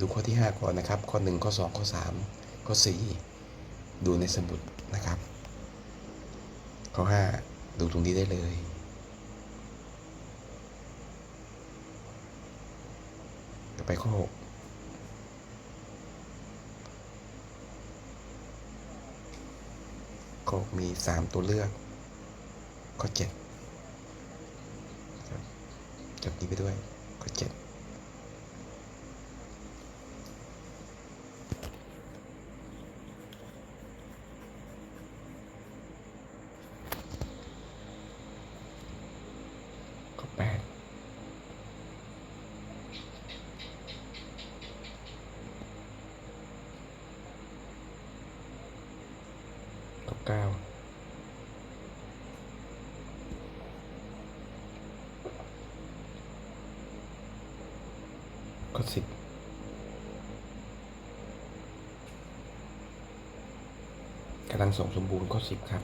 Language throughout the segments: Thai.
ดูข้อที่ 5 ก่อนนะครับ ข้อ 1 ข้อ 2 ข้อ 3 ข้อ 4 ดูในสมุดนะครับ ข้อ 5 ดูตรงนี้ได้เลย ต่อไปข้อ 6 ข้อ 6 มี 3 ตัวเลือก ข้อ7ครับจดนี้ไปด้วย ข้อ 7 ข้อ 8 ข้อ9ข้อ10กำลังส่งสมบูรณ์ข้อ10ครับ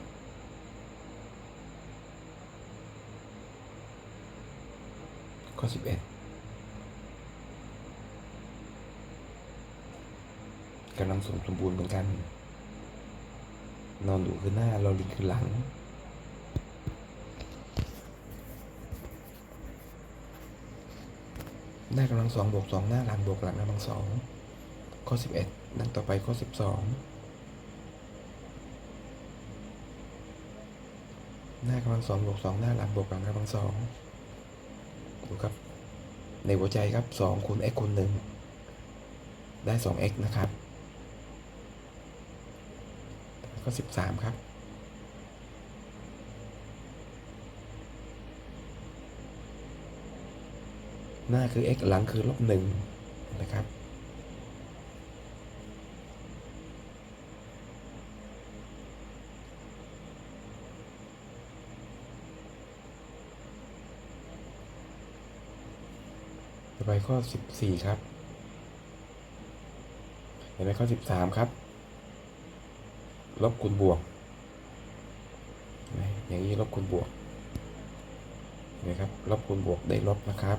ข้อ11กำลังส่งสมบูรณ์เหมือนกัน นอนอยู่คือหน้าเราลิงคือหลัง หน้ากำลังสองบวกสองหน้าหลังบวกหลังกำลังสองข้อสิบเอ็ดนั่งต่อไปข้อสิบสองหน้ากำลังสองบวกสองหน้าหลังบวกหลังกำลังสองดูครับ ในหัวใจครับสองคูณ x คูณหนึ่งได้สอง x นะครับ ข้อสิบสามครับ หน้าคือ x หลังคือลบหนึ่งนะครับ ต่อไปข้อ 14 ครับ เห็นไหมข้อ 13 ครับ ลบคูณบวก อย่างนี้ลบคูณบวกเห็นไหมครับลบคูณบวกได้ลบนะครับ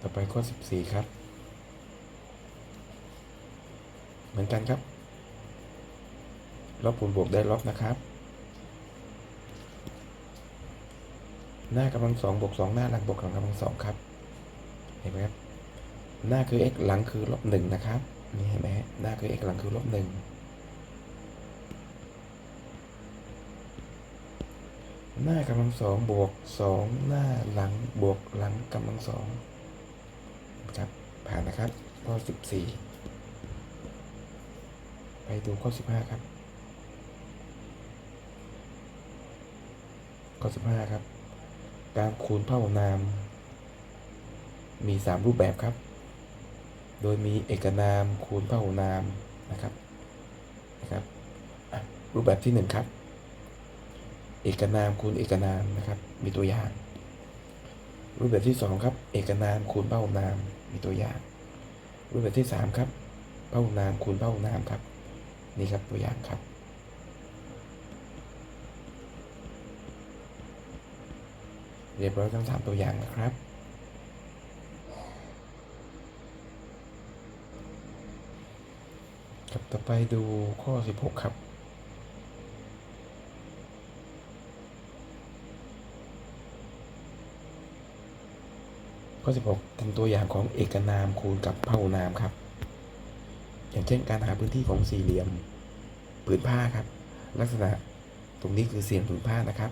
ต่อไปข้อ 14 ครับ เหมือนกันครับ ลบคูณบวกได้ลบนะครับ หน้ากำลังสองบวกสองหน้าหลังบวกหลังกำลังสองครับ เห็นไหมครับ หน้าคือ x หลังคือลบหนึ่งนะครับ นี่เห็นไหมฮะหน้าคือ x หลังคือลบหนึ่งหน้ากำลังสองบวกสองหน้าหลังบวกหลังกำลังสองครับผ่านนะครับข้อสิบสี่ไปดูข้อสิบห้าครับ ข้อสิบห้าครับ การคูณเผ่านาม มี3รูปแบบครับ โดยมีเอกนามคูณเผ่านามนะครับนะครับรูปแบบที่1ครับเอกนามคูณเอกนามนะครับ มีตัวอย่าง รูปแบบที่2ครับ เอกนามคูณเผ่านาม มีตัวอย่าง รูปแบบที่3ครับเผ่านามคูณเผ่านามครับ นี่ครับตัวอย่างครับเรียบร้อยทั้งสามตัวอย่างนะครับ ครับ ต่อไปดูข้อ 16 ครับ ข้อ 16ทำตัวอย่างของเอกนามคูณกับพหุนามครับ อย่างเช่นการหาพื้นที่ของสี่เหลี่ยมผืนผ้าครับ ลักษณะตรงนี้คือเสี่ยงผืนผ้านะครับ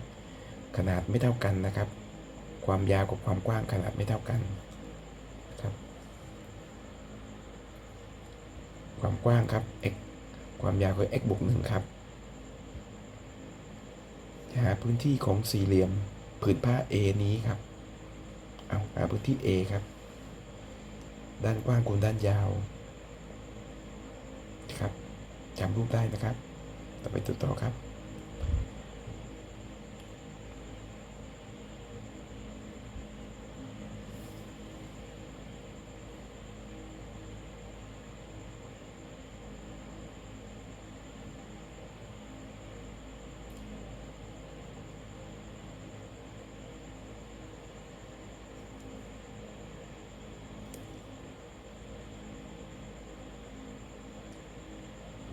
ขนาดไม่เท่ากันนะครับ ความยาวกับความกว้างขนาดไม่เท่ากันครับ ความกว้างครับ x ความยาวคือ x บวกหนึ่งครับ หาพื้นที่ของสี่เหลี่ยมผืนผ้า A นี้ครับ เอาหาพื้นที่ A ครับ ด้านกว้างคูณด้านยาวครับจำรูปได้นะครับ ต่อไปตัวต่อครับ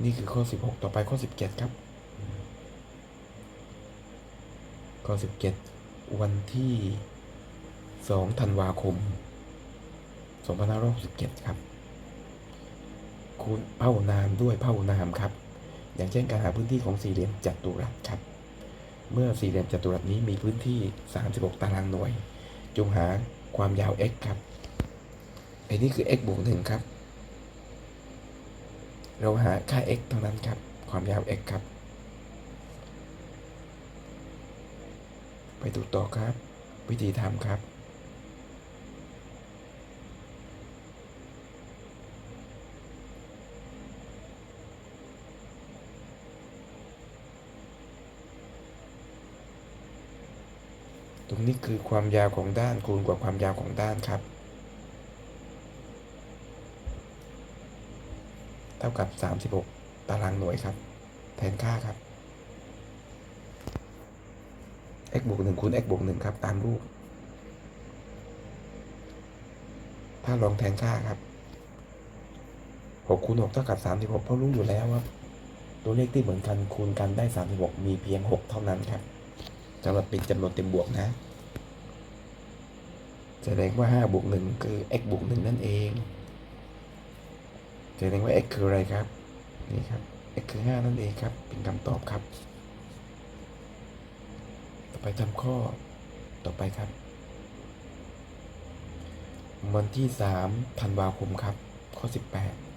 นี่คือข้อสิบหกต่อไปข้อสิบเจ็ดครับ ข้อสิบเจ็ดวันที่สองธันวาคมสองพันห้าร้อยสิบเจ็ดครับ คูณเผ่านามด้วยเผ่านามครับ อย่างเช่นการหาพื้นที่ของสี่เหลี่ยมจัตุรัสครับ เมื่อสี่เหลี่ยมจัตุรัสนี้มีพื้นที่ 36 ตารางหน่วย จงหาความยาว x ครับไอ้นี่คือ x บวกหนึ่งครับ เราหาค่า x เท่านั้นครับ ความยาว x ครับ ไปดูต่อครับ วิธีทำครับ ตรงนี้คือความยาวของด้านคูณกว่าความยาวของด้านครับ เท่ากับ 36 ตารางหน่วยครับ แทนค่าครับ x บวก1คูณ x บวก1ครับ ตามรูป ถ้าลองแทนค่าครับ6คูณ6เท่ากับ 36 เพราะรู้อยู่แล้วว่าตัวเลขที่เหมือนกันคูณกันได้ 36 มีเพียง 6 เท่านั้นครับสำหรับเป็นจำนวนเต็มบวกนะ แสดงว่า 5 บวก 1 คือ x บวก 1 นั่นเอง แสดงว่า x คืออะไรครับ นี่ครับ x คือ 5 นั่นเองครับ เป็นคำตอบครับ ต่อไปทำข้อต่อไปครับ วันที่3ธันวาคมครับ ข้อ 18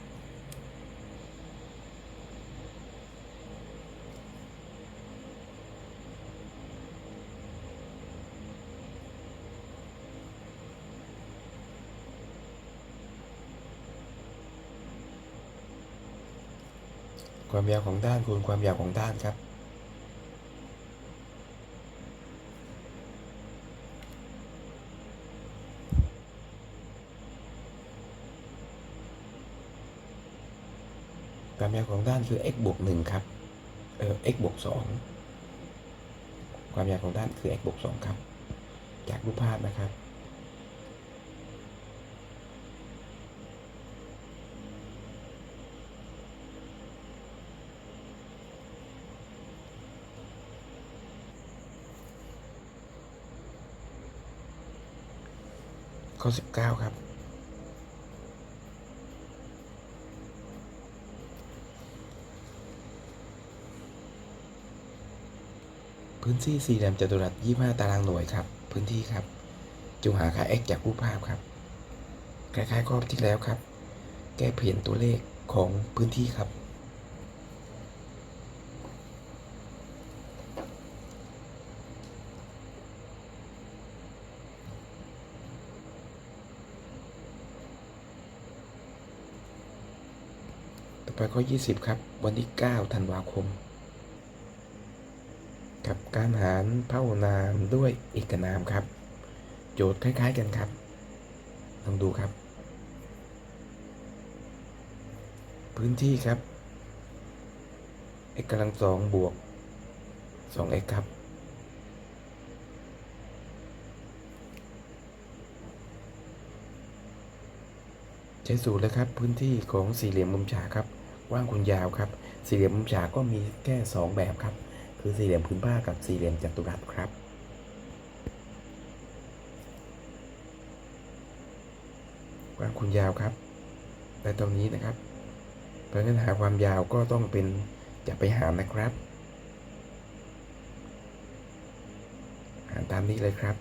ความยาวของด้านคูณความยาวของด้านครับ ความยาวของด้านคือ x บวกหนึ่งครับ เออ x บวกสองความยาวของด้านคือ x บวกสองครับ จากรูปภาพนะครับ ข้อสิบเก้าครับ พื้นที่สี่เหลี่ยมจัตุรัส 25 ตารางหน่วยครับ พื้นที่ครับ จงหาค่า x จากรูปภาพครับ คล้ายๆข้อที่แล้วครับ แก้เปลี่ยนตัวเลขของพื้นที่ครับ ไปข้อ 20 ครับ วันที่ 9 ธันวาคม กับการหารเผ่านามด้วยเอกนามครับ โจทย์คล้าย ๆ กันครับ ลองดูครับ พื้นที่ครับ x กำลังสองบวก 2x ครับ ใช้สูตรเลยครับ พื้นที่ของสี่เหลี่ยมมุมฉากครับ กว้างคูณยาวครับ สี่เหลี่ยมมุมฉากก็มีแค่ 2 แบบครับ คือสี่เหลี่ยมพื้นผ้ากับสี่เหลี่ยมจัตุรัสครับ กว้างคูณยาวครับและตรงนี้นะครับเพราะฉะนั้นหาความยาวก็ต้องเป็นจะไปหารนะครับ หารตามนี้เลยครับ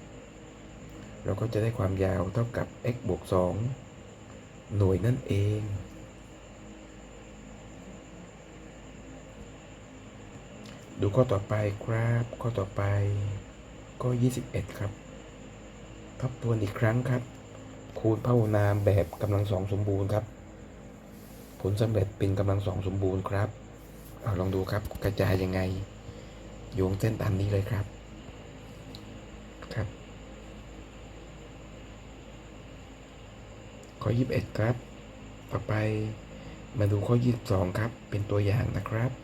เราก็จะได้ความยาวเท่ากับ x บวก2หน่วยนั่นเอง ดูข้อต่อไปครับ ข้อต่อไปก็21 ครับทบทวนอีกครั้งครับ คูณเผ่านามแบบกำลังสองสมบูรณ์ครับ ผลสำเร็จเป็นกำลังสองสมบูรณ์ครับเอาลองดูครับกระจายยังไง โยงเส้นตามนี้เลยครับครับ ข้อ 21 ครับ ต่อไปมาดูข้อ 22 ครับ เป็นตัวอย่างนะครับ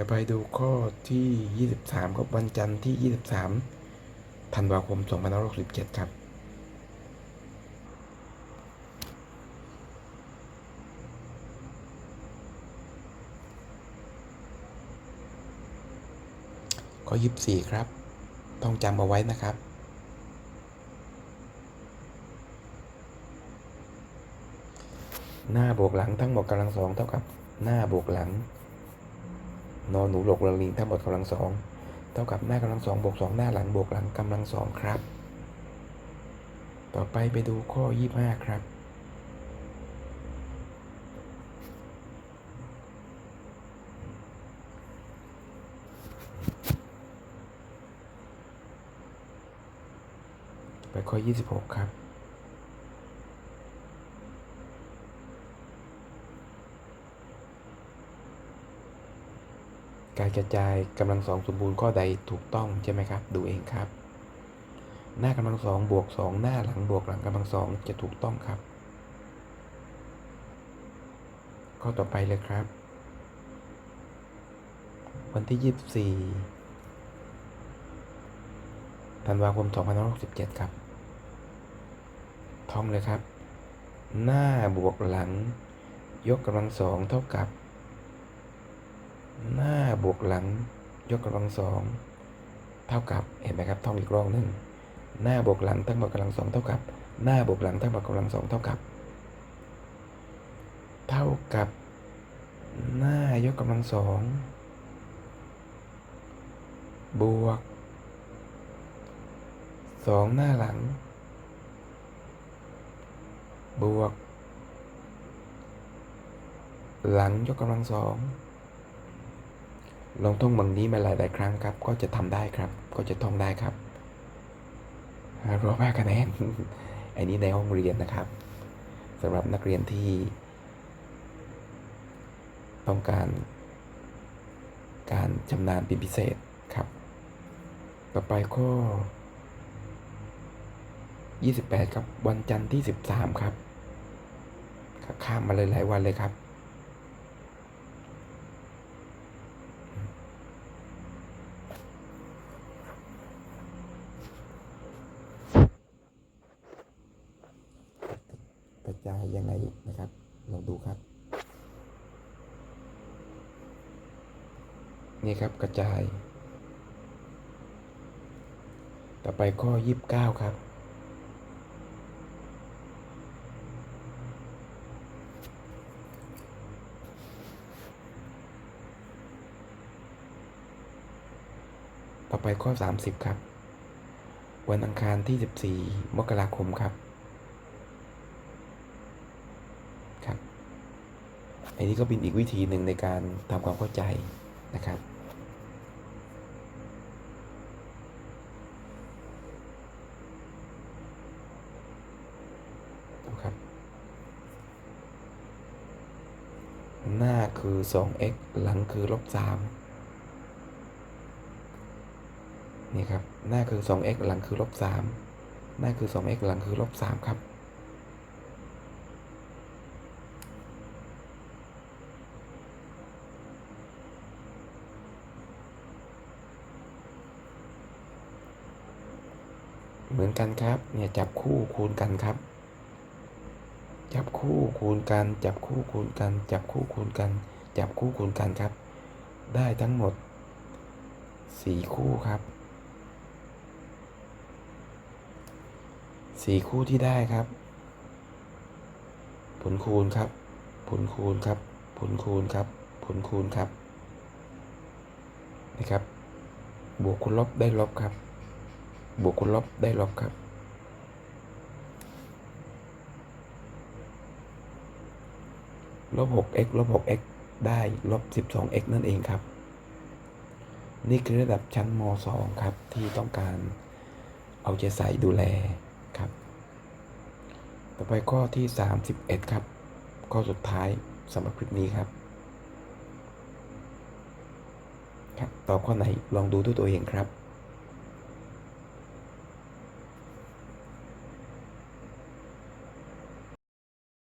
ต่ไปดูข้อที่ 23ครับวันจันทร์ที่ 23ธันวาคม2567 ครับข้อ24 ครับ ต้องจำเอาไว้นะครับหน้าบวกหลังทั้งหมดกำลังสองเท่ากับหน้าบวกหลัง นอนหนูหลกระลิงทั้งหมดกำลังสองเท่ากับหน้ากำลังสองบวกสองหน้าหลังบวกหลังกำลังสองครับ ต่อไปไปดูข้อยี่ห้าครับไปข้อยี่สิบหกครับ การกระจายกำลังสองสมบูรณ์ข้อใดถูกต้องใช่ไหมครับ ดูเองครับ หน้ากำลังสองบวกสองหน้าหลังบวกหลังกำลังสองจะถูกต้องครับ ข้อต่อไปเลยครับ วันที่ยี่สิบสี่ธันวาคม2567ครับ ท่องเลยครับ หน้าบวกหลัง ยกกำลังสองเท่ากับ หน้าบวกหลังยกกำลังสองเท่ากับเห็นไหมครับท่องอีกรอบหนึ่งหน้าบวกหลังทั้งหมดกำลังสองเท่ากับ หน้าบวกหลังทั้งหมดกำลังสองเท่ากับ เท่ากับ หน้ายกกำลังสองบวกสองหน้าหลัง บวก หลังยกกำลังสอง ลองท่องบางนี้มาหลายๆครั้งครับ ก็จะทำได้ครับ ก็จะท่องได้ครับร้อยห้าคะแนนอันนี้ในห้องเรียนนะครับสำหรับนักเรียนที่ ต้องการ การชำนาญเป็นพิเศษครับ ต่อไปข้อ28 ครับ วันจันทร์ที่ 13 ครับ ข้ามมาเลยหลายวันเลยครับ กระจา ยยังไงนะครับลองดูครับ นี่ครับกระจาย ต่อไปข้อ 29 ครับ ต่อไปข้อ 30 ครับ วันอังคารที่ 14 มกราคมครับ อันนี้ก็เป็นอีกวิธีหนึ่งในการทำความเข้าใจนะครับครับ หน้าคือ 2x หลังคือลบ3นี่ครับ หน้าคือ 2x หลังคือลบ3หน้าคือ 2x หลังคือลบ3ครับ เหมือนกันครับ เนี่ยจับคู่คูณกันครับ จับคู่คูณกัน จับคู่คูณกัน จับคู่คูณกัน จับคู่คูณกันครับ ได้ทั้งหมด4คู่ครับสี่คู่ที่ได้ครับ ผลคูณครับ ผลคูณครับ ผลคูณครับ ผลคูณครับ นะครับ บวกคูณลบได้ลบครับ บวกคูณลบได้ลบครับ ลบ 6x ลบ 6x ได้ลบ 12x นั่นเองครับ นี่คือระดับชั้นม .2 ครับ ที่ต้องการเอาใจใส่ดูแลครับ ต่อไปข้อที่ 31 ครับ ข้อสุดท้ายสำหรับคลิปนี้ครับครับตอบข้อไหนลองดูด้วยตัวเองครับ